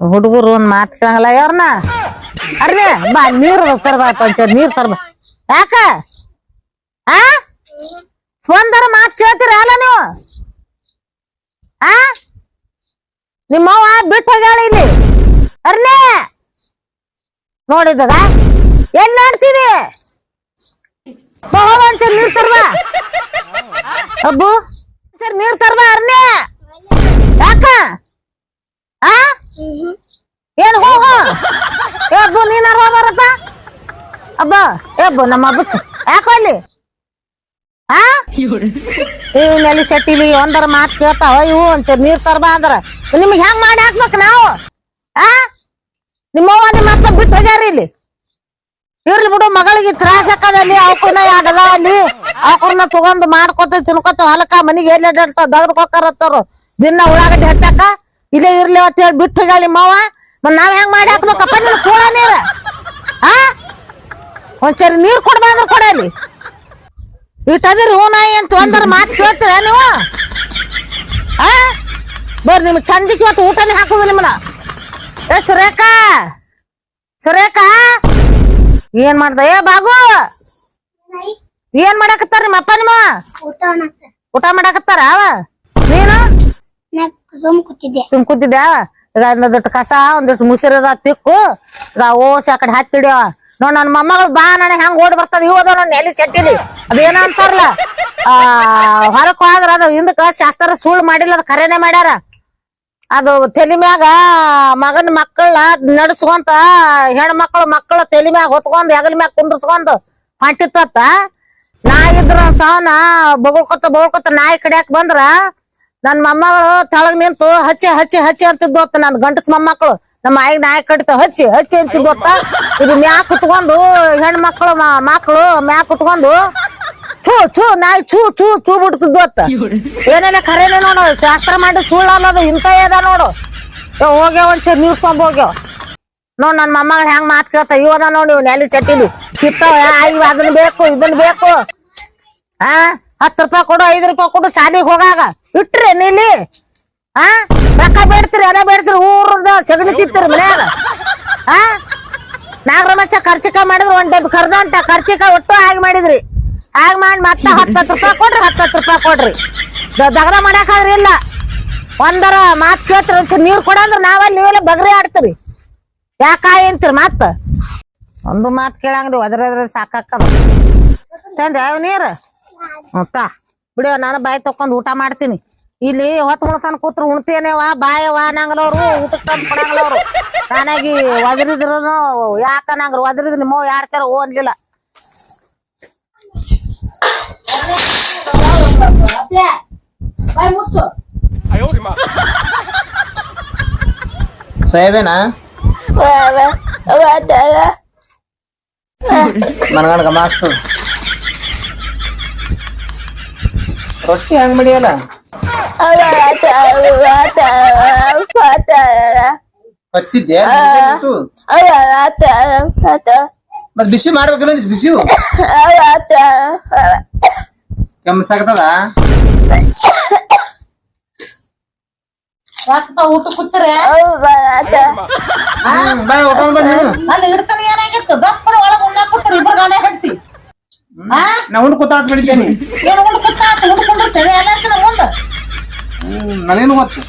ಹುಡುಗರು ಒಂದ್ ಮಾತ್ ಕೇಳಂಗಿಲ್ಲ ಯಾರನ್ನ ಅರ್ನೇ ಬಾ, ನೀರ್ ತರ್ಬಾ ಒಂಚೂರು ನೀರ್ ತರ್ಬಾ. ಯಾಕ? ಆ? ಒಂದರ ಮಾತ್ ಕೇಳ್ತೀರ ಅಲ್ಲ ನೀವು? ಆ? ನಿಮ್ಮವ್ವ ಬಿಟ್ಟು ಹೋಗ್ಯಾಳ ಇಲ್ಲಿ. ಅರ್ನೇ ನೋಡಿದಾಗ ಏನ್ ನೋಡ್ತೀರಿ ಒಂಚೂರು ನೀರ್ ತರ್ಬಾ. ಅಬ್ಬು, ನೀರ್ ತರ್ಬಾ ಅರ್ನೇ ಯಾಕ? ಆ? ಏನ್ ಹೋ ಏ ಅಬ್ಬು ನೀನಾರ ಬರಪ್ಪ ಅಬ್ಬ ಏ ಅಬ್ಬು ನಮ್ಮ ಅಬ್ಬಸ್. ಯಾಕೋ ಅಲ್ಲಿ ಆ? ಇವ್ನಲ್ಲಿ ಸೆಟ್ಟಿಲಿ ಒಂದರ ಮಾತ್ ಕೇಳ್ತಾವ, ಇವು ಒಂಚೂರು ನೀರ್ ತರಬಾ ಅಂದ್ರ. ನಿಮ್ಗೆ ಹೆಂಗ್ ಮಾಡಿ ಹಾಕ್ಬೇಕು ನಾವು? ಆ? ನಿಮ್ಮವ್ವ ನಿಮ್ಮ ಅಪ್ಪ ಬಿಟ್ಟು ಹೋಗ್ಯಾರ ಇಲ್ಲಿ? ಇರ್ಲಿ ಬಿಡು, ಮಗಳಿಗೆ ತ್ರಾಸ ಹಾಕದಲ್ಲಿ ಅವಕನ್ನ ಎರಡದ ಅಲ್ಲಿ? ಅವಕನ್ನ ತಗೊಂಡ್ ಮಾಡ್ಕೊತ ತಿನ್ಕೊತ ಹೊಲಕ್ಕ ಮನಿಗೆ ಎಲ್ಲಿ ಅಡ್ಡಾಡ್ತಾವ ದಗದ್ ಹೋಗ್ತಾರತ್ತವ್ರು ದಿನ ಉಳ್ಳಾಗಡ್ಡಿ ಹಚ್ಚಾಕ? ಇಲ್ಲೇ ಇರ್ಲಿ ಅಂತ ಹೇಳಿ ಬಿಟ್ಟು ಹೋಗ್ಯಾಳ ಮಾವ. ಮತ್ ನಾವ್ ಹೆಂಗ್ ಮಾಡಿ ಹಾಕ್ಬೇಕಪ್ಪ ನಿನ್ ಕೂಡ ನೀರ. ಆ? ಒಂದ್ಸರಿ ನೀರ್ ಕೊಡ್ಬಾರ್ದು ಕೊಡಲಿ. ಇಟ್ಟದಿರಿ ಹೂ ನಾಯಿ ಅಂತ ಒಂದರ ಮಾತು ಕೇಳ್ತೀರ ನೀವು? ಆ? ಬರ್ರಿ ನಿಮ್ಗೆ ಚಂದಿಗೆ ಇವತ್ತು ಊಟನೇ ಹಾಕುದು ನಿಮ್ಮನ್ನ. ಏ ಸುರೇಖಾ. ಸುರೇಖಾ. ಏನ್ ಮಾಡ್ದ? ಏ ಬಾಗು. ಏನ್ ಮಾಡಾಕತ್ತಾರ ನಿಮ್ಮ ಅಪ್ಪ ನಿಮ್ಮ? ಊಟ ಮಾಡಕತ್ತಾರ. ನೀನು? ಸುಮ್ ಕೂತಿದ್ದೆ. ಸುಮ್ ಕಸ, ಒಂದಿಷ್ಟು ಮುಸಿರದ ತಿಕ್ಕು. ಓಸಿ ಆ ಕಡೆ ಹತ್ತಿಡ್ಯವ ನೋಡ್, ನನ್ ಮೊಮ್ಮಗಳು ಬಾ, ನನ ಹೆಂಗ್ ಓಡಿ ಬರ್ತದೆ. ಇವದ ನೋಡ್ ನೆಲಿ ಸೆಟ್ಟಿಲಿ. ಅದೇನ ಅಂತಾರಲ್ಲ. ಆ, ಹೊರಕ್ ಹೋದ್ರ ಅದು ಹಿಂದಕ್ಕ ಶಾಸ್ತ್ರ ಸುಳ್ಳು ಮಾಡಿಲ್ಲ, ಅದ್ ಖರೇನೆ ಮಾಡ್ಯಾರ. ಅದು ತಲಿ ಮ್ಯಾಗ ಮಗನ ಮಕ್ಕಳ ನಡ್ಸ್ಕೊಂತ, ಹೆಣ್ಮಕ್ಳು ಮಕ್ಕಳ ತಲಿ ಮ್ಯಾಗ ಹೊತ್ಕೊಂಡ್, ಹೆಗಲ್ ಮ್ಯಾಗ ಕುಂದ್ರಸ್ಕೊಂಡ್ ಹೊಂಟಿತ್ತ ನಾಯಿ ಇದ್ರ ಸಾವನ ಬೊಗಳ್ಕೊತ ಬೊಗಳ್ಕೊತ ನಾಯಿ ಕಡಿಯಾಕ ಬಂದ್ರ ನನ್ ಮೊಮ್ಮಗಳು ತಳಗ್ ನಿಂತು ಹಚ್ಚಿ ಹಚ್ಚಿ ಹಚ್ಚಿ ಅಂತಿದ್ವತ್ತ ನನ್ ಗಂಡಸ್ ಮೊಮ್ಮಕ್ಕಳು ನಮ್ಮ ಆಯಿಗ್ ನಾಯಿ ಕಡಿತ ಹಚ್ಚಿ ಹಚ್ಚಿ ಅಂತಿದ್ ಗೊತ್ತ ಇದು ಮ್ಯಾ ಕುತ್ಕೊಂಡು ಹೆಣ್ಮಕ್ಳು ಮಕ್ಳು ಮ್ಯಾ ಕುತ್ಕೊಂಡು ಚೂ ಚೂ ನಾಯಿ ಚೂ ಚೂ ಚೂ ಬಿಡ್ತಿದ್ವತ್ತ ಏನೇನ ಖರೇನೆ ನೋಡು, ಶಾಸ್ತ್ರ ಮಾಡಿ ಸುಳ್ಳ ಅನ್ನೋದು ಇಂತ ಏದ ನೋಡು. ಹೋಗ್ಯಾವ ಒಂಚೂರು ನೀರ್ಕೊಂಡ್ ಹೋಗ್ಯಾವ ನೋಡ್ ನನ್ ಮೊಮ್ಮಗಳು ಹೆಂಗ್ ಮಾತ್ ಕೇಳ್ತ ಇವನ ನೋಡಿ ಇವ್ ಎಲ್ಲಿ ಚಟ್ಟಿಲಿ. ಕಿತ್ತವ ಅದನ್ನ ಬೇಕು ಇದನ್ನ ಬೇಕು. ಆ? ಹತ್ತು ರೂಪಾಯಿ ಕೊಡು, ಐದು ರೂಪಾಯಿ ಕೊಡು, ಶಾಲೆಗೆ ಹೋಗಾಗ. ಇಟ್ರಿ ನೀಲಿ. ಆ? ರೊಕ್ಕ ಬೇಡ್ತೀರಿ ಎಲ್ಲ ಬೇಡ್ತೀರಿ, ಊರದ ಸಗಣಿ ತಿತ್ತೀರಿ ಮನ್ಯಾಗ. ಆ? ನಾಗರಮಚ್ಚ ಖರ್ಚಿಕ ಮಾಡಿದ್ರು, ಒಂದ್ ಡಬ್ಬಿ ಕರ್ದ ಅಂತ ಖರ್ಚಿಕ ಒಟ್ಟು ಹಾಗೆ ಮಾಡಿದ್ರಿ. ಹಾಗೆ ಮಾಡಿ ಮತ್ತೆ ಹತ್ತತ್ತು ರೂಪಾಯಿ ಕೊಡ್ರಿ, ಹತ್ತು ರೂಪಾಯಿ ಕೊಡ್ರಿ. ದಗದ ಮಾಡಕ್ಕಾದ್ರಿ ಇಲ್ಲ. ಒಂದರ ಮಾತು ಕೇಳ್ತೀರಿ, ಒಂಚೂರು ನೀರ್ ಕೊಡಂದ್ರ ನಾವಲ್ಲಿ ನೀವೆಲ್ಲ ಬಗ್ರಿ ಆಡ್ತೀರಿ. ಯಾಕಾಯಿ ಅಂತೀರಿ ಮತ್ತ ಒಂದು ಮಾತು ಕೇಳಂಗ್ರಿ ಒದ್ರ ಸಾಕಾಕ ತಂದೆ ಯಾವ ನೀರ್. ಮತ್ತ ಬಿಡಿಯೋ ನಾನು ಬಾಯಿ ತಕೊಂಡ್ ಊಟ ಮಾಡ್ತೀನಿ. ಇಲ್ಲಿ ಹೊತ್ತು ಉಣ್ತಾನ ಕೂತ್ರ ಉಣ್ತೇನೇವ ಬಾಯವ ನಂಗಲವ್ರು ಊಟಕ್ಕೆ ತಂದು ಕೊಡಂಗ್ಲವ್ರು. ನಾನಾಗಿ ಒದರಿದ್ರು ಯಾಕ ನಂಗ್ರ ಒದರಿದ್ರು ನಿಮ್ಮ ಯಾರ ತರ ಓ ಅನ್ಲಿಲ್ಲ ಸೋಯಾಬೀನಾ. ಮನಗಂಡ ಮಸ್ತ್. ರೊಟ್ಟಿ ಹೆಂಗ್ ಮಡಿಯಲ್ಲ? ಹಚ್ಚಿದ್ದೆ ಮತ್ ಬಿಸಿ ಮಾಡ್ಬೇಕಲ್ಲ ಬಿಸಿ ಕೆಮ್ಮಸಾಕತ್ತದ ಯಾಕಪ್ಪ ಊಟ ಕೂತ್ರೆ. ಅಲ್ಲಿ ಇಡ್ತಾನೆ ಏನಾಗಿತ್ತು? ದಪ್ಪನ ಒಳಗ ಉಣ್ಣಾಕ್ ಕೂತ್ರೆ ಇಬ್ರು ಗಾಂಡೆ ಹೆಡ್ತಿ. ಆ ನಾ ಉಂಡ್ ಕೂತಾತ್ ಮಾಡಿದ್ದೇನೆ. ಏನ್ ಉಂಡ್ ಕುತ್ತ ಉಂಡ್ಕೊಂಡಿರ್ತೇವೆ ಎಲ್ಲ ಮುಂದ ಹ್ಮ್ ನನಗೇನು ಗೊತ್ತು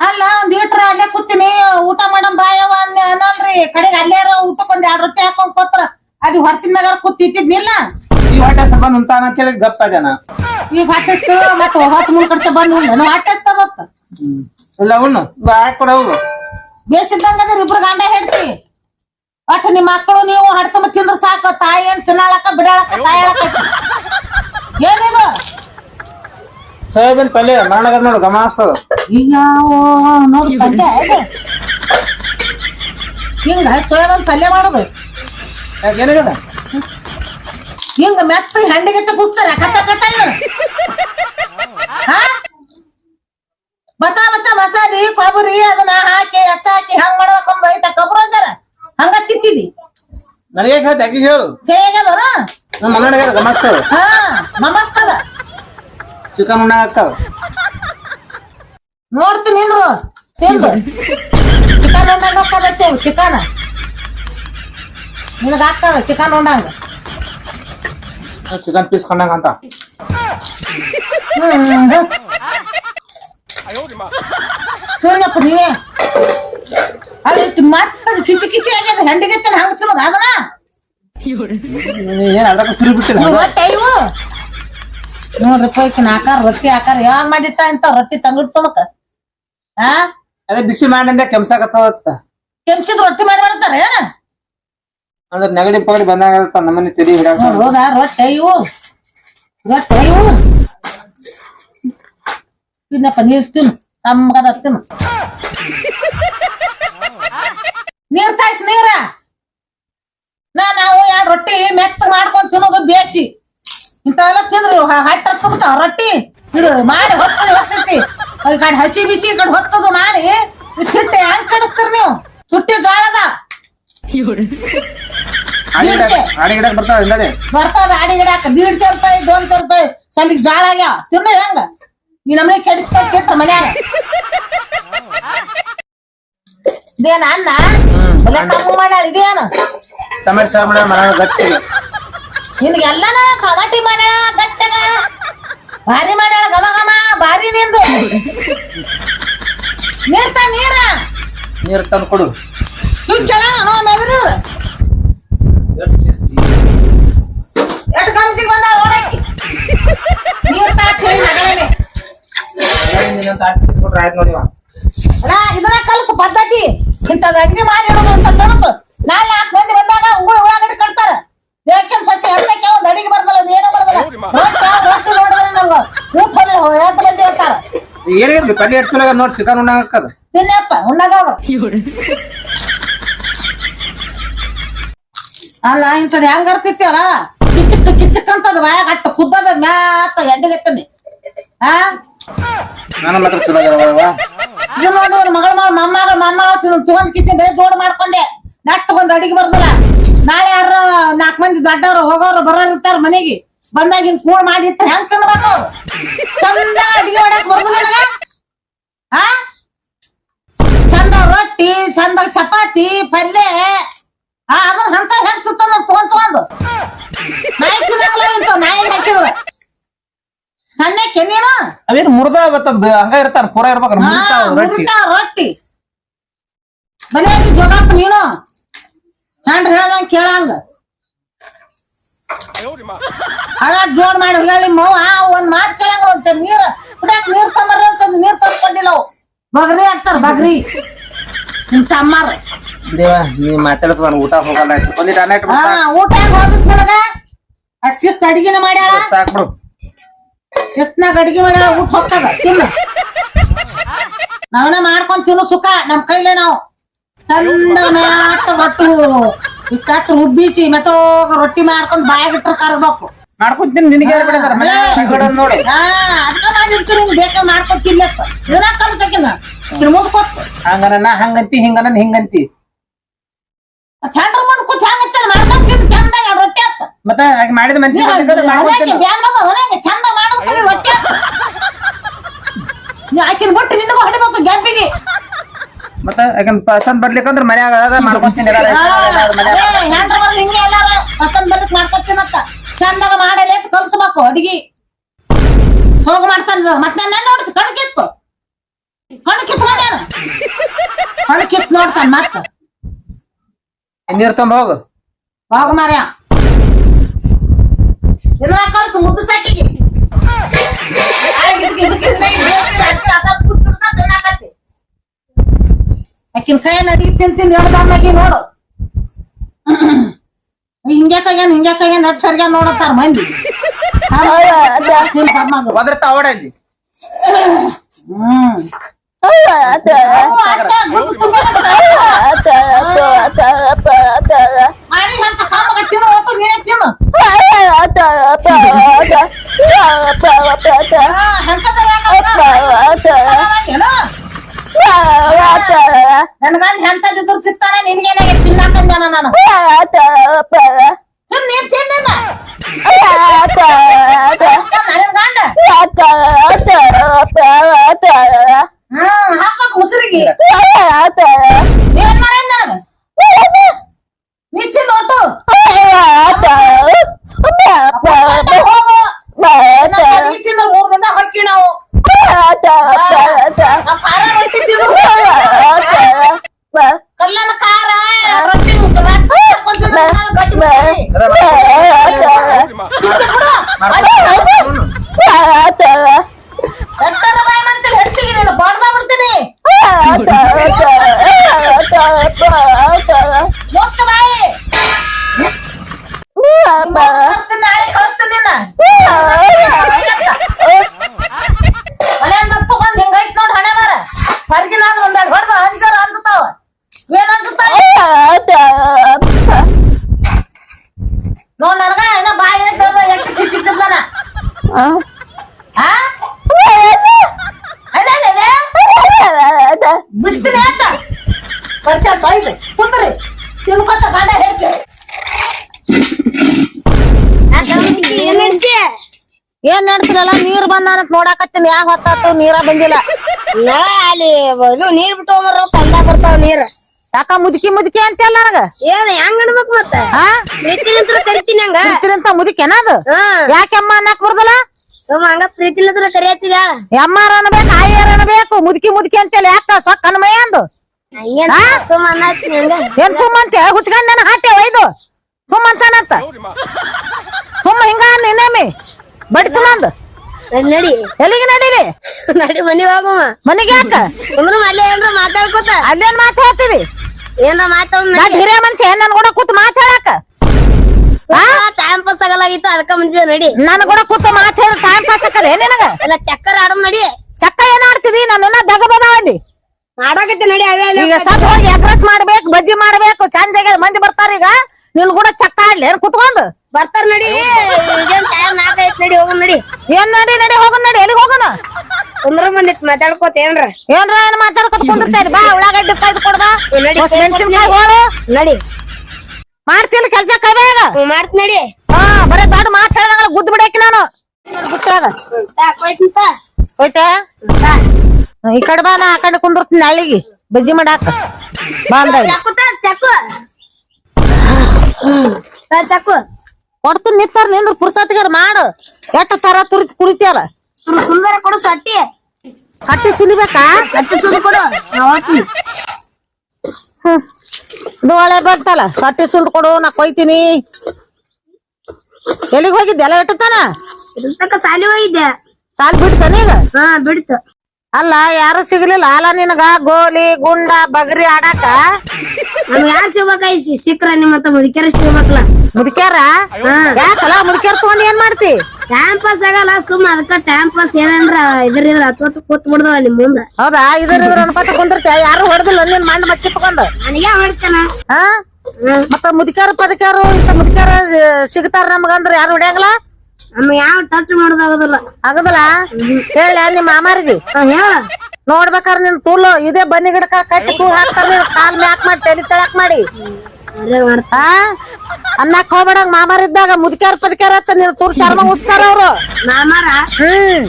ಅಲ್ಲ ಒಂದ್ ಈಟ್ರ ಅಲ್ಲೇ ಕೂತೀನಿ. ಊಟ ಮಾಡಮ್ ಬಾಯವ ಅನ್ನಲ್ರಿ. ಕಡೆಗೆ ಅಲ್ಲೇ ಊಟಕ್ಕೊಂದ್ ಎರಡು ರೊಟ್ಟಿ ಹಾಕೊಂಡ್ ಕೊತ್ರ. ಅದು ಹೊರತಿನ ನಗರ ಕೂತಿದ್ನಿಲ್ಲ ಈ ಹೊಟ್ಟೆ ಬಂದ್ ಅಂತ ಅಂತೇಳಿ ಗಪ್ಪ ಜನ ಈಗ ಹತ್ತಿತ್ತು ಮತ್ತೆ ಹೊತ್ತು ಮುಂದ್ ಕಡೆ ಬಂದ್ ಉಂಡ. ನಾವು ಹಟ್ಟತ್ತ ಮತ್ತ ಇಲ್ಲ ಉಣ್ಣು. ಬಾಯ್ ಹಾಕ್ ಕೊಡ ಹೋಗು. ಬೇಸಿದ್ದಂಗ ಇಬ್ರು ಗಂಡ ಹೆಡ್ತಿ. ಒಟ್ಟ ನಿಮ್ ಮಕ್ಕಳು ನೀವು ಹಡ್ತಂಬ ತಿಂದ್ರ ಸಾಕು. ತಾಯಿ ಏನ್ ತಿನ್ನಾಳಕ ಬಿಡಾಳಕ ಸಾಯಳಕ ಏನಿದು? ಸೋಯಾಬೀನ್ ಪಲ್ಯ ಮಾಡಗದ ನೋಡು ಗಮಾಸ್ ಈಗ ನೋಡಿ ಪಲ್ಯ ಹಿಂಗ ಸೋಯಾಬೀನ್ ಪಲ್ಯ ಮಾಡೋದು. ಏನಾಗದ? ಹಿಂಗ ಮೆತ್ತ ಹೆಂಡಿಗೆತ್ತ ಕುಸ್ತಾರ ಕತ್ತ ಕತ್ತ ಬತ್ತ ಬತ್ತ ಮಸಾಲಿ ಕೊಬ್ಬರಿ ಅದನ್ನ ಹಾಕಿ ಎತ್ತ ಹಾಕಿ ಹಂಗ್ ಮಾಡ್ಬೇಕಂಬ ಐತ ಕೊಬ್ಬರು ಅಂತಾರ ಹಂಗ ತಿಂತಿದಿ ನನಗೆ ಹೇಳ್? ಅಕ್ಕಿ ಹೇಳು ಸೇಗದನ ನಮ್ಮ ಹಾ ನಮಸ್ತದ ಚಿಕನ್ ಉಣ್ಣಾಕ ನೋಡ್ತೀನಿ ನಿಂದ್ರು ತಿಂದು. ಚಿಕನ್ ಉಂಡಂಗ ಹಾಕದತ್ತೇವು ಚಿಕನ್. ನಿನಗ ಹಾಕದ ಚಿಕನ್ ಉಂಡಂಗ? ಚಿಕನ್ ಪೀಸ್ ಕಂಡಂಗ ಅಂತ. ಸೂರ್ಯಪ್ಪ ನೀವೇ? ಅಲ್ಲಿ ಮತ್ತೆ ಕಿಚಿ ಕಿಚಿ ಆಗ್ಯದ ಹೆಂಡಿಗೆತ್ತನ ಹಂಗ ತಿನ್ನೋದು ಅದನ್ನ? ನೀ ಏನ್ ಅದ್ರಾಗ ಸುರಿ ಬಿಟ್ಟಿಲ್ಲ ಇವು ನೋಡ್ರಿ ಪೈಕಿನ ಆಕಾರ ರೊಟ್ಟಿ ಆಕಾರ ಯಾವಾಗ ಮಾಡಿಟ್ಟ ಅಂತ ರೊಟ್ಟಿ ತಂಗಿಟ್ಕೊಳಕ ಆ? ಅದೇ ಬಿಸಿ ಮಾಡಿಂದ ಕೆಮ್ಸಾಕತ್ತ ಕೆಮ್ಸಿದ್ ರೊಟ್ಟಿ ಮಾಡಿ ಮಾಡ್ತಾರ ಏನ? ಅಂದ್ರೆ ನೆಗಡಿ ಪಗಡಿ ಬಂದಾಗ ನಮ್ಮನೆ ತಿಳಿ ಹಿಡಾಕ ಹೌದಾ ರೊಟ್ಟಿ ಇವು? ರೊಟ್ಟಿ ಇವು? ತಿನ್ನಪ್ಪ ನೀರ್ ತಿನ್ನು ತಮ್ಮಗದ ತಿನ್ನು. ನೀರ್ ತಾಯ್ಸ್ ನೀರ? ನಾ ನಾವು ಎರಡು ರೊಟ್ಟಿ ಮೆತ್ತ ಮಾಡ್ಕೊಂಡ್ ತಿನ್ನೋದು ಬೇಸಿ. ಇಂಥವೆಲ್ಲ ತಿಂದ್ರಿ ಹಟ್ಟ ಹತ್ಬಿಡ್ತಾವ ರೊಟ್ಟಿ. ಇದು ಮಾಡಿ ಹೊತ್ತದ ಹೊತ್ತೈತಿ. ಅದ್ ಕಡೆ ಹಸಿ ಬಿಸಿ ಕಡೆ ಹೊತ್ತದು ಮಾಡಿ ಚಿಟ್ಟೆ ಹೆಂಗ್ ಕಡಿಸ್ತೀರಿ ನೀವು? ಸುಟ್ಟಿ ಜೋಳದ ಅಡಿ ಗಿಡಕ್ ಬರ್ತಾವ ಹಿಂದಡೆ ಬರ್ತದ ಆಡಿ ಗಿಡಾಕ ದೀಡ್ ಸಾವಿರ ರೂಪಾಯಿ ದೊಂದ್ ಸಾವಿರ ರೂಪಾಯಿ ಸಲಿಗ್ ಜಾಳ ಆಗ್ಯಾವ. ತಿನ್ನ ಹೆಂಗ? ಈ ನಮ್ನೆ ಕೆಡಿಸ್ಕೊಂಡ್ ಮನ್ಯಾಗ. ಇದೇನ ಅನ್ನ? ಎಲ್ಲ ಕಮ್ಮಿ ಮಾಡ್ಯಾಳ ಇದೇನ? ಟಮಾಟೆ ಸಾರು ಗಟ್ಟಿ. ನಿನ್ಗೆಲ್ಲನ ಕವಾಟಿ ಮಾಡ್ಯಾಳ ಗಟ್ಟಗ? ಭಾರಿ ಮಾಡ್ಯಾಳ ಗಮ ಗಮ ಭಾರಿ ನಿಂದು. ನೀರ್ತ ನೀರ? ನೀರ್ ತಂದು ಕೊಡು. ಇವ್ ಕೆಳ ನೋ ಮೆದ್ರು ಎಷ್ಟ್ ಕಮ್ಸಿಗೆ ಬಂದ ನೋಡಾಕಿ ನೀರ್ ತಾಕಿ ಮಗಳೇನೆ ಕೊಟ್ರೆ ಆಯ್ತು ನೋಡಿವ ಅಲ್ಲ ಇದನ್ನ ಕಲಸು ಪದ್ಧತಿ. ಇಂಥದ್ ಅಡ್ಗೆ ಮಾಡಿ ಇಡೋದು ಅಂತ ಕಲಸು ನಾಳೆ ನಾಲ್ಕು ಮಂದಿ ಬಂದಾಗ ಉಗುಳು ಉಳ್ಳಾಗಡ್ಡಿ ಕಟ್ತಾರ. ಯಾಕೆ ಸಸಿ ಹತ್ತಕ್ಕೆ ಒಂದ್ ಅಡಿಗೆ ಬರ್ದಲ್ಲ ಏನೋ ಬರ್ದಲ್ಲ. ರೊಟ್ಟಿ ರೊಟ್ಟಿ ನೋಡಿದ್ರೆ ನಮ್ಗ ಊಟ ಎಂತ ಮಂದಿ ಹೇಳ್ತಾರ. ಏನೇನು ಎಷ್ಟು ಚಲೋ ನೋಡಿ ಚಿಕನ್ ಉಣ್ಣಾಕದ ತಿನ್ನಪ್ಪ ಉಣ್ಣಾಗ ಅಲ್ಲ ಇಂಥದ್ ಹೆಂಗ್ ಅರ್ತಿತಿ ಅಲ್ಲ ಕಿಚ್ಚಕ್ ಕಿಚ್ಚಕ್ ಅಂತದ ಬಾಯಾಗ ಅಟ್ಟ ಕುದ್ದದ ಮ್ಯಾತ ಎಡ್ಡಿಗೆತ್ತನಿ ಆ? ನಾನು ಮಾತ್ರ ಚಲೋ ಇದು ನೋಡಿದ್ರೆ ಮಗಳ ಮಗಳ ಮೊಮ್ಮಗಳ ಮೊಮ್ಮಗಳ ತಗೊಂಡ್ ಕಿತ್ತಿದ್ದೆ ಜೋಡ್ ಮಾಡ್ಕೊಂಡೆ. ನೆಟ್ ಬಂದ್ ಅಡಿಗೆ ಬರ್ದಲ್ಲ ನಾಳೆ ಯಾರ ನಾಲ್ಕು ಮಂದಿ ದೊಡ್ಡವ್ರು ಹೋಗೋರು ಬರೋರು ಇರ್ತಾರ ಮನೆಗೆ. ಬಂದಾಗ ಹಿಂಗ್ ಮಾಡಿ ಮಾಡಿಟ್ಟ ಹೆಂಗ್ ತಿನ್ಬೇಕು ಅವ್ರು? ಚಂದ ಅಡಿಗೆ ಮಾಡಕ್ ಬರ್ದಿಲ್ಲ ನನಗ? ಆ? ಚಂದ ರೊಟ್ಟಿ, ಚಂದ ಚಪಾತಿ, ಪಲ್ಯ. ಹಾ ಅದನ್ನ ಅಂತ ಹೆಂಗ್ ತಿಂತ ತಗೊಂಡ್ ತಗೊಂಡು. ನಾಯಿ ತಿನ್ನಂಗಿಲ್ಲ ಇಂತ ನಾಯಿ ಹಾಕಿದ್ರ. ಸಣ್ಣಕ್ಕೆ ನೀನು ಅವೇನ್ ಮುರ್ದ ಅವತ್ತ ಹಂಗ ಇರ್ತಾರ ಪೂರ ಇರ್ಬೇಕಾರ ಮುರ್ತಾವ ರೊಟ್ಟಿ. ಮುರಿತ ರೊಟ್ಟಿ. ಬರೀ ಜೋಗಪ್ಪ ನೀನು. ಸಣ್ಣ ಹೇಳ್ದಂಗ ಕೇಳಂಗ. ಅದ ಜೋಡ್ ಮಾಡಿ ಹೇಳಿ ಮವ ಒಂದ್ ಮಾತ್ ಕೇಳಂಗ ಅಂತ ನೀರ್ ಕುಡಿಯಾಕ ನೀರ್ ತಂಬರ್ರಿ ಅಂತಂದ್ ನೀರ್ ತಂದ್ಕೊಂಡಿಲ್ಲ ಅವು ಬಗ್ರಿ ಹಾಕ್ತಾರ ಬಗ್ರಿ. ನಿಮ್ ತಮ್ಮಾರ ದೇವ ನೀ ಮಾತಾಡತ್ವ ಊಟ ಹೋಗಲ್ಲ. ಒಂದಿಟ್ಟು ಅನ್ನ ಹಾ ಊಟ ಹೆಂಗ್ ಹೋಗಿತ್ ನನಗ ಅಷ್ಟ್ ಶಿಸ್ತ್ ಅಡಿಗೆನ ಮಾಡ್ಯಾಳ? ಸಾಕ್ ಗಡಿಗೆ ಅಡಿಗೆ ಮಾಡ್ಯಾಳ ಊಟ ಹೋಗ್ತದ ತಿನ್ನು. ನಾವನ ಮಾಡ್ಕೊಂಡ್ ತಿನ್ನು ಸುಖ ನಮ್ ಕೈಲೇ ನಾವು. ಚಂದ ಮ್ಯಾತ ರೊಟ್ಟಿ ಇಟ್ಟಾತ್ ರುಬ್ಬಿಸಿ ಮೆತ್ತೋಗ ರೊಟ್ಟಿ ಮಾಡ್ಕೊಂಡ್ ಬಾಯಾಗಿಟ್ರ ಕರ್ಬೇಕು ಮಾಡ್ಕೊಂತೀನಿ ನಿನಗೆ ನೋಡು. ಹಾ ಅದಕ್ಕ ಮಾಡಿರ್ತೀನಿ ಬೇಕಾ ಕಲ್ತಕಿನ ಮುಂದ್ ಕೊಟ್ಟು. ಹಂಗನ ನಾ ಹಂಗಂತಿ ಹಿಂಗನ ಹಿಂಗಂತಿ. ಚಂದ್ರ ಮುಂದ್ ಕೂತ್ ಚಂದ ಮಾಡ್ಕೊಂತೀನಿ ಚಂದಾಗ ರೊಟ್ಟಿ ಆತ. ಮತ್ತೆ ಹಾಗೆ ಮಾಡಿದ ಚಂದ ಆಕಿನ ಬಿಟ್ಟು ನಿನಗೂ ಹೊಡಿಬೇಕು ಗ್ಯಾಪಿಗೆ. ಮತ್ತ ಯಾಕಂದ್ ಪಸಂದ್ ಬರ್ಲಿಕ್ಕಂದ್ರ ಮನ್ಯಾಗ ಅದ ಮಾಡ್ಕೊಂತೀನಿ. ಹೆಂಡ್ರ ಬಂದ್ ಹಿಂಗೆ ಎಲ್ಲಾರ ಪಸಂದ್ ಬರ್ಲಿಕ್ ಮಾಡ್ಕೊತೀನತ್ತ ಚಂದಾಗ ಮಾಡಲ್ಲ ಎತ್ ಕಲ್ಸ್ಬೇಕು ಅಡಿಗೆ. ಹೋಗ್ ಮಾಡ್ತಾನ ಮತ್ತೆ ನನ್ನ ನೋಡ್ತಿ ಕಣ್ ಕಿತ್ತು. ಕಣ್ ಕಿತ್ಕೊಂಡೇನು ಕಣ್ ಕಿತ್ ನೋಡ್ತಾನ ಮತ್ತ. ನೀರ್ ತಂಬ ಹೋಗು. ಹೋಗ ಮಾರ್ಯ ಎಲ್ಲ ಕಲ್ಸು ಮುದ್ದು ಸಾಕಿಗೆ ಆಕಿನ ಕೈ ನಡಿ ತಿನ್ ತಿಂದ್ ಹೇಳ್ದಾಗಿ ನೋಡು. ಹಿಂಗ್ಯಾಕಾಗ್ಯಾನ ಹಿಂಗ್ಯಾಕಾಗ್ಯಾನ ನಟ್ ಸರ್ಗ್ಯಾನ ನೋಡತ್ತಾರ ಮಂದಿ. ಒದರ್ತ ಅವಡ ಇಲ್ಲಿ ಹ್ಮ್. ಮಾಡಿ ಅಂತ ಕಾಮಗ ತಿನ್ನು ನೀನೇ ತಿನ್ನು. ಎಂತದ ಏನು? ನನ್ ಗಂಡ ಎಂತದಿದ್ರು ತಿತ್ತಾನೆ ನಿನ್ಗೇನ ತಿನ್ನಾಕಂದ ನಾನು? ನೀನ್ ತಿನ್ನ ನನಗ್ ಗಂಡ ಹ್ಮ್ ಹಾಕ್ಬೇಕು ಉಸಿರಿ ತಿರುಗಿ ಏನ್ ಮಾಡ್ಯಾನ ನನಗ ನಿಚ್ಚಿ ನೋಟು ತಿಂದ್ರೆ ಮೂರ್ ಗಂಟೆ ಹೊಕ್ಕಿ ನಾವು ನಮ್ ಖಾರ ರೊಟ್ಟಿ ತಿನ್ನು ಕಲ್ಲನ ಖಾರ ರೊಟ್ಟಿ ರೊಟ್ಟಿ ಹಾಕ್ಕೊಂಡ್ ತಿನ್ನು, ನಾನು ಗಟ್ಟಿ ಮಾಡ್ತೀನಿ. ತಿಂತೀನಿ ಬಿಡು. ಎಷ್ಟರ ಬಾಯ್ ಮಾಡ್ತೀನಿ ಹೆಚ್ಚಿಗೆ ನೀನು ಬಡ್ದ ಬಿಡ್ತೀನಿ ಮುಚ್ಚ ಬಾಯಿ ಕಳ್ಸ್ತೀನಿ, ನಾಳೆ ಕಳಿಸ್ತೀನಿ ನಿನ್ನ ಮನೆಯಿಂದ ತಗೊಂಡ್ ಹಿಂಗೈತ್ ನೋಡ್ ಹಣೆ ಮಾರ ಹೊರಗಿನ ಒಂದೆರಡು ಹೊಡೆದ ಅಂಜಾರ ಅಂತಾವ ಏನ್ ಅಂತಾವ ನೋಡ್ ನನಗ ಏನ ಬಾಯಿ ಇಟ್ಟದ ಎಟ್ಟು ಕಿಸಿದ್ದಲ್ಲ ಆ ಅದೇ ಅದೇ ಅದೇ ಬಿಡ್ತೀನಿ ಅಂತ ಬರ್ತ ಬೈದು ಕುಂದ್ರಿ. ತಿನ್ಕೊತ ಗಂಡ ಹೇಳ್ತಿ. ಏನ್ ನಡ್ಸಿ? ನೀರ್ ಬಂದಾನಂತ ನೋಡಾಕತ್ತೀನಿ. ಯಾಕ ಹೊತ್ತಾತು? ನೀರ ಬಂದಿಲ್ಲ. ನಳ ಅಲ್ಲಿ ಇದು ನೀರ್ ಬಿಟ್ಟು ಹೋಗ್ಬಾರ ಕಂದ ಬರ್ತಾವ ನೀರ್. ಯಾಕ ಮುದುಕಿ ಮುದುಕಿ ಅಂತೆಲ್ಲ ನನಗ? ಏನ್ ಹೆಂಗ್ ಅನ್ಬೇಕು ಮತ್ತ? ಪ್ರೀತಿಲಿಂತ್ರ ಕರಿತೀನಿ ಹಂಗ. ಅಂತ ಮುದುಕಿನ ಅದು? ಹ್ಮ್ ಯಾಕೆ ಅಮ್ಮ ಅನ್ನಕ್ ಬರ್ದಲ್ಲ? ಸುಮ್ಮ ಹಂಗ ಪ್ರೀತಿಲಿಂತ್ರ ಕರಿಯತ್ತಿದ ಎಮ್ಮಾರ ಅನ್ಬೇಕು ಆಯ್ಯಾರ ಅನ್ಬೇಕು ಮುದುಕಿ ಮುದುಕಿ ಅಂತೇಳಿ ಯಾಕ ಸೊಕ್ಕ ಅನ್ಮಯ ಅಂದು? ಸುಮ್ಮ ಏನ್ ಸುಮ್ಮ ಅಂತ? ಹುಚ್ಕೊಂಡ್ ನನ್ನ ಹಾಟೆ ಒಯ್ದು. ಸುಮ್ಮಂತಾನಂತ ಸುಮ್ಮ ಹಿಂಗ ನಿನ್ನೆಮಿ ಬಡಿತು ನಂದು ನಡಿ, ಎಲ್ಲಿಗೆ ನಡೀರಿ ನಡಿ ಮನಿಗೆ ಹೋಗಮ್ಮ ಮನಿಗೆ ಯಾಕ? ಕುಂದ್ರ ಅಲ್ಲೇ ಏನ್ರ ಮಾತಾಡ್ಕೋತ. ಅಲ್ಲೇನ್ ಮಾತಾಡ್ತೀವಿ? ಏನ್ರ ಮಾತಾಡ್ ಹಿರಿಯ ಹಿರಿಯ ಏನ್ ನನ್ ಕೂಡ ಕೂತ್ ಮಾತಾಡಕ? ಟೈಮ್ ಪಾಸ್ ಆಗಲಾಗಿತ್ತು ಅದಕ್ಕ ಬಂದಿದ್ದೆ ನಡಿ. ನನ್ ಕೂಡ ಕೂತ ಮಾತಾಡ ಟೈಮ್ ಪಾಸ್ ಆಕರೆ ನಿನಗ? ಎಲ್ಲ ಚಕ್ಕರ್ ಆಡಮ್ ನಡಿ. ಚಕ್ಕ ಏನ್ ಆಡ್ತಿದಿ? ನನ್ನ ದಗ ಅಲ್ಲಿ. ಮಾಡಾಕತ್ತಿ ನಡಿ ಅವೇ ಈಗ ಸದ್ ಹೋಗಿ ಎಗ್ರೆಸ್ ಮಾಡ್ಬೇಕು ಬಜ್ಜಿ ಮಾಡ್ಬೇಕು ಚಂದ ಮಂದಿ ಬರ್ತಾರ ಈಗ. ನಿನ್ ಕೂಡ ಚಕ್ಕ ಆಡ್ಲಿ ಏನ್ ಕುತ್ಕೊಂಡು? ಬರ್ತಾರ ನಡಿ. ಈಗೇನ್ ಟೈಮ್ ನಾಲ್ಕೈತ್ ನಡಿ ಹೋಗಮ್ ನಡಿ. ಏನ್ ನಡಿ ನಡಿ ಹೋಗೋಣ ನಡಿ ಎಲ್ಲಿಗೆ ಹೋಗೋಣ ಕುಂದ್ರ ಬಂದಿಟ್ ಮಾತಾಡ್ಕೋತ ಏನ್ರ? ಏನ್ರ ಏನ್ ಮಾತಾಡ್ಕೊತ ಕುಂದಿರ್ತಾರಿ ಬಾ ಉಳ್ಳಾಗಡ್ಡಿ ಕಾಯ್ದು ಕೊಡ್ಬಾ ನಡಿ. ಮಾಡ್ತಿಲ್ಲ ಕೆಲ್ಸ ಕೈಬೇಗ ಹ್ಮ್, ಮಾಡ್ತ್ ನಡಿ. ಹಾ ಬರೇ ದೊಡ್ಡ ಮಾತಾಡಂಗಲ್ಲ ಗುದ್ದು ಬಿಡಾಕಿ ನಾನು. ಗುತ್ತಾಗ ತಾಕೋಯ್ತಂತ ಹೋಯ್ತಾ? ಈ ಕಡೆ ಬಾ ನಾ ಆ ಕಡೆ ಕುಂದಿರ್ತೀನಿ ಹಳ್ಳಿಗೆ. ಬಜ್ಜಿ ಮಾಡಾಕ. ಬಾ ಅಂದ. ಚಾಕು ತಾ ಚಾಕು ಹ್ಮ್ ತಾ ಚಾಕು ಕೊಡ್ತೀನಿ ನಿತ್ತಾರ ನಿಂದ್ರ ಪುರ್ಸತ್ಗಾರ ಮಾಡು. ಎಷ್ಟ ಸರ ತುರಿತ್ ಕುಡಿತಿಯಲ್ಲ ಸುಲ್ದಾರ ಕೊಡು ಸಟ್ಟಿ. ಹಟ್ಟಿ ಸುಲಿಬೇಕಾ? ಸಟ್ಟಿ ಸುಲ್ ಕೊಡು. ನಾವ್ ಹೋಗ್ತೀನಿ. ಹ್ಮ್. ಇದು ಬಂತಲ್ಲ ಬರ್ತಲ್ಲ ಸಟ್ಟಿ ಸುಲ್ದು ಕೊಡು ನಾ ಕೊಯ್ತೀನಿ. ಎಲ್ಲಿಗೆ ಹೋಗಿದ್ದೆ? ಎಲ್ಲ ಇಟ್ಟತಾನ ಸಾಲಿ ಹೋಗಿದ್ದೆ. ಸಾಲಿ ಬಿಡ್ತಾನ ಈಗ? ಹಾ ಬಿಡ್ತು. ಅಲ್ಲ ಯಾರು ಸಿಗ್ಲಿಲ್ಲ? ಅಲ್ಲ ನಿನಗ ಗೋಲಿ ಗುಂಡ ಬಗರಿ ಆಡಾಕ? ನಮ್ಗೆ ಯಾರು ಸಿಗ್ಬೇಕಾಯ್ಸಿ ಸಿಕ್ರ ನಿಮ್ಮ ಮುದುಕ್ಯಾರ ಸಿಗ್ಬೇಕಲ್ಲ. ಮುದುಕ್ಯಾರ? ಯಾಕಲ್ಲ ಮುದುಕ್ಯಾರ ತಗೊಂಡ್ ಏನ್ ಮಾಡ್ತಿ? ಟೈಮ್ ಪಾಸ್ ಆಗಲ್ಲ ಸುಮ್ಮ ಅದಕ್ಕ ಟೈಮ್ ಪಾಸ್ ಏನಂದ್ರ ಇದ್ರ ಹಚ್ಚೋತ್ ಕೂತ್ ಬಿಡ್ದವ ನಿಮ್ ಮುಂದ. ಹೌದಾ? ಇದ್ರ ಇದ್ರ ಅನ್ಕೋತ ಕುಂದಿರ್ತೆ ಯಾರು ಹೊಡೆದಿಲ್ಲ ನಿನ್ ಮಣ್ಣು ಮಚ್ಚಿ ತಗೊಂಡ್. ನನಗೆ ಹೊಡಿತಾನ. ಹಾ? ಮತ್ತ ಮುದಿಕಾರ ಪದಕಾರ ಇಂತ ಮುದಿಕಾರ ಸಿಗ್ತಾರ ನಮಗಂದ್ರ ಯಾರು ಹೊಡ್ಯಾಂಗಲ್ಲ? ನಮ್ಗೆ ಯಾವ ಟಚ್ ಮಾಡೋದಾಗೋದಿಲ್ಲ. ಆಗದಲ್ಲ? ಹೇಳ ನಿಮ್ಮ ಮಾಮಾರಿಗೆ. ಹೇಳ. ನೋಡ್ಬೇಕಾರ ನಿನ್ ತೂಲು ಇದೇ ಬನ್ನಿ ಗಿಡಕ ಕಟ್ಟಿ ತೂ ಹಾಕ್ತಾರ ಕಾಲ್ ಮ್ಯಾಕ್ ಮಾಡಿ ತಲೆ ತಳಕ್ ಮಾಡಿ. ಮಾಡ್ತಾ ಹಾ? ಅನ್ನಕ್ ಹೋಗ್ಬೇಡ ಮಾಮಾರ ಇದ್ದಾಗ ಮುದುಕ್ಯಾರ ಪದಕಾರ ಅಂತ ನೀನ್ ತೂರ್ ಚರ್ಮ ಉಸ್ತಾರ ಅವ್ರು. ಮಾಮಾರ? ಹ್ಮ್.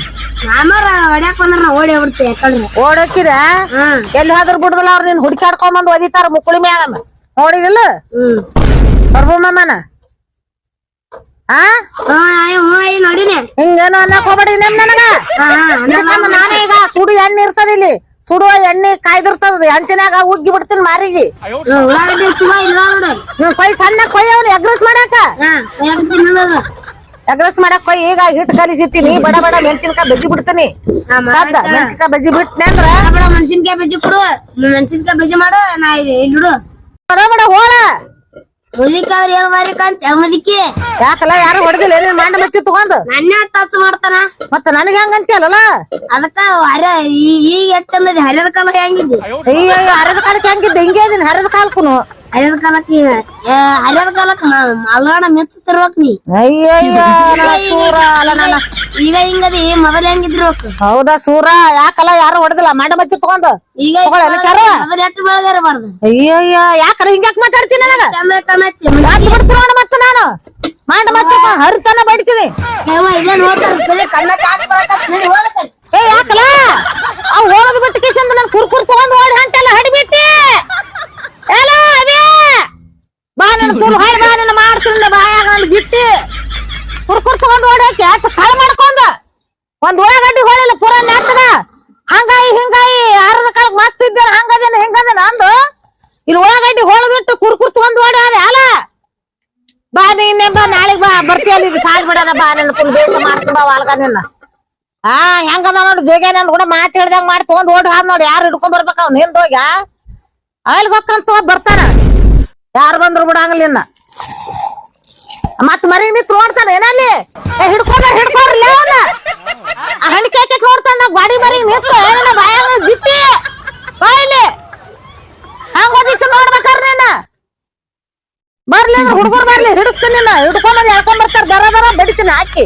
ಮಾಮಾರ ಹೊಡ್ಯಾಕ್ ಬಂದ್ರ ನಾ ಓಡಿ ಹೋಗ್ಬಿಡ್ತೆ ಯಾಕಂದ್ರೆ ಓಡೋಕಿದ ಹ್ಮ್ ಎಲ್ಲಿ ಹೋದ್ರ ಬಿಡುದಿಲ್ಲ ಅವ್ರು ನೀನ್ ಹುಡ್ಕಾಡ್ಕೊಂಡ್ ಬಂದ್ ಒದಿತಾರ ಮುಕ್ಕುಳಿ ಮ್ಯಾಗ ನೋಡಿದಿಲ್ಲ? ಹ್ಮ್. ಪ್ರಭು ಮಾಮನ. ಹಾ ಹಾ ಅಯ್ಯೋ ಹ್ಞೂ ನೋಡಿನಿ. ಹಿಂಗೇನು ಅನ್ನಕ್ ಹೋಗ್ಬೇಡಿ ನಿಮ್ ನನಗ? ಹಾ ನಾನೇ ಈಗ ಸುಡು ಎಣ್ಣೆ ಇರ್ತದ ಇಲ್ಲಿ. ಸುಡುವ ಎಣ್ಣೆ ಕಾಯ್ದಿರ್ತದ ಹೆಂಚನ್ಯಾಗ ಉಗ್ಗಿ ಬಿಡ್ತೀನಿ ಮಾರಿಗೆ. ಉಳ್ಳಾಗಡ್ಡಿ ತುಂಬಾ ಇಲ್ಲ ನೋಡು. ನೀವ್ ಕೊಯ್ ಸಣ್ಣ ಕೊಯ್ ಅವ್ನು ಎಗ್ರೆಸ್ ಮಾಡಾಕ? ಎಗ್ರೆಸ್ ಮಾಡಾಕ ಕೊಯ್ ಈಗ ಹಿಟ್ ಕಲಿಸಿಟ್ಟಿನಿ ಬಡ ಬಡ ಮೆಣಸಿನ್ಕಾಯಿ ಬಜ್ಜಿ ಬಿಡ್ತೀನಿ. ಸದ್ದ ಮೆಣಸಿನ್ಕಾಯಿ ಬಜ್ಜಿ ಬಿಟ್ಟನೆ ಅಂದ್ರ? ಬಡ ಮೆಣಸಿನ್ಕಾಯಿ ಬಜ್ಜಿ ಕೊಡು ಮೆಣಸಿನ್ಕಾಯಿ ಬಜ್ಜಿ ಮಾಡು ನಾ ಇಲ್ಲಿ ಬಡ ಬಡ ಹೋಳ. ಮುದಿಕಾದ್ರೆ ಏನ್ ಮಾರಿಕಂತ ಮುದಿಕಿ ಯಾಕಲ್ಲ ಯಾರು ಹೊಡೆದಿಲ್ಲ? ಏನೇನ್ ಮಂಡ ಮಚ್ಚಿ ತಗೊಂಡ್ ನನ್ನೇ ಟಚ್ ಮಾಡ್ತಾನ. ಮತ್ತ ನನಗೆ ಹಂಗಂತಿಯಲ್ಲ ಅದಕ್ಕ ಹರ ಈಗ ಎಷ್ಟ್ ಚಂದದಿ ಹರಿದ ಕಾಲ ಹೆಂಗಿದ್ದಿ? ಅಯ್ಯೋ ಹರದ ಕಾಲಕ್ಕೆ ಹೆಂಗಿದ್ದೆ? ಹಿಂಗೆ ಇದೀನಿ ಹರದ ಕಾಲಕ್ಕೂನು. ಹರಿದ ಕಾಲಕ್ಕೆ ಹರಿದ ಕಾಲಕ್ ಮಲ್ಗಾಣ ಮೆಚ್ಚತಿರ್ಬೇಕ್ ನೀ ಅಯ್ಯಯ್ಯೋ ನಾ ಈಗ ಹಿಂಗದಿ ಮೊದಲ ಹೆಂಗಿದ್ರು ಹೌದಾ ಸೂರ ಯಾಕಲ್ಲ ಯಾರು ಹೊಡೆದಿಲ್ಲ ಮಂಡ ಮಚ್ಚಿ ತಗೊಂಡು ಈಗ ಮೊದಲ ಎಟ್ಟು ಬೆಳಗಾರ ಬಾರ್ದು ಅಯ್ಯೋ ಯಾಕಲ್ಲ ಹಿಂಗ್ಯಾಕ್ ಮಾತಾಡ್ತೀನಿ ನನಗ ಬಿಡ್ತೀನಿ ಮತ್ತೆ ನಾನು ಮಂಡ ಮತ್ತೆ ಹರಿತನ ಬಡಿತೀನಿ ಸರಿ ಕಣ್ಣ ಕಾಕ್ ಏ ಯಾಕಲ್ಲ ಅವ್ ಹೋಗೋದ್ ಬಿಟ್ಟು ಕಿಸಂದ ನನ್ ಕುರ್ಕುರ್ ತಗೊಂಡು ಓಡಿ ಹಂಟೆಲ್ಲ ಹಡಿಬಿಟ್ಟಿ ಎಲ್ಲ ಅದೇ ಬಾ ನನ್ನ ಮಾಡ್ತೀನಿ ಬಾಯಾಗ ನನ್ ಜಿಟ್ಟಿ ಕುರ್ಕುರ್ ತಗೊಂಡು ಓಡಿ ಹಾಕಿ ಆತ ಕಳ ಮಾಡ್ಕೊಂಡ. ಒಂದ್ ಉಳ್ಳಾಗಡ್ಡಿ ಹೊಳಿಲ್ಲ ಪೂರ ನೆಟ್ಟಗ. ಹಂಗಾಯಿ ಹಿಂಗಾಯಿ ಅರ್ಧ ಕಾಲಕ್ಕೆ ಮಸ್ತ್ ಇದ್ದೇನೆ ಹಂಗದೇನ ಹಿಂಗದೇನ ಅಂದು. ಇಲ್ಲಿ ಉಳ್ಳಾಗಡ್ಡಿ ಹೊಳದಿಟ್ಟು ಕುರ್ಕುರ್ ತಗೊಂಡ್ ಓಡಿ ಅಲ್ಲ. ಬಾ ನೀನೆ ಬಾ ನಾಳೆಗ್ ಬಾ ಬರ್ತೀಯಲ್ಲ ಇದು ಸಾಲ್ ಬಿಡಣ ಬಾ ನಿನ್ನ ಫುಲ್ ಬೇಸ ಮಾಡ್ತೀನಿ ಬಾ ವಾಲ್ಗ ನಿನ್ನ. ಹಾ ಹೆಂಗದ ನೋಡಿ ಬೇಗ ನನ್ ಕೂಡ ಮಾತು ಹೇಳ್ದಂಗ್ ಮಾಡಿ ತಗೊಂಡ್ ಓಡ್ ಹಾದ್ ನೋಡಿ ಯಾರು ಹಿಡ್ಕೊಂಡ್ ಬರ್ಬೇಕು ಅವ್ನ ಹಿಂದೋಗ ಅಲ್ಲಿ ಗೊಕ್ಕಂತ ಬರ್ತಾನ. ಯಾರು ಬಂದ್ರು ಬಿಡಂಗಿಲ್ಲ ಇನ್ನ. ಮತ್ ಮರಿ ನಿಂತ್ ನೋಡ್ತಾನ, ಏನಲ್ಲಿ? ಹಿಡ್ಕೊಂಡ ಹಿಡ್ಕೊಂಡ್ರಲ್ಲ ಅವನ ಕೇಕೆ ನೋಡ್ತಾನ ಗಾಡಿ ಮರಿ ನಿಂತು ಏನ ಬಾಯಾಗ ಜಿಟ್ಟಿ ಬಾಯಿಲಿ ಹಂಗ ಓದಿತ್ತು ನೋಡ್ಬೇಕಾರ ನೀನ. ಬರ್ಲಿ ಅಂದ್ರೆ ಹುಡುಗರು ಬರ್ಲಿ, ಹಿಡಿಸ್ತೀನಿ ಹಿಡ್ಕೊಂಡ್ ಎಳ್ಕೊಂಡ್ ಬರ್ತಾರ, ದರ ದರ ಬಡಿತೀನಿ, ಹಾಕಿ.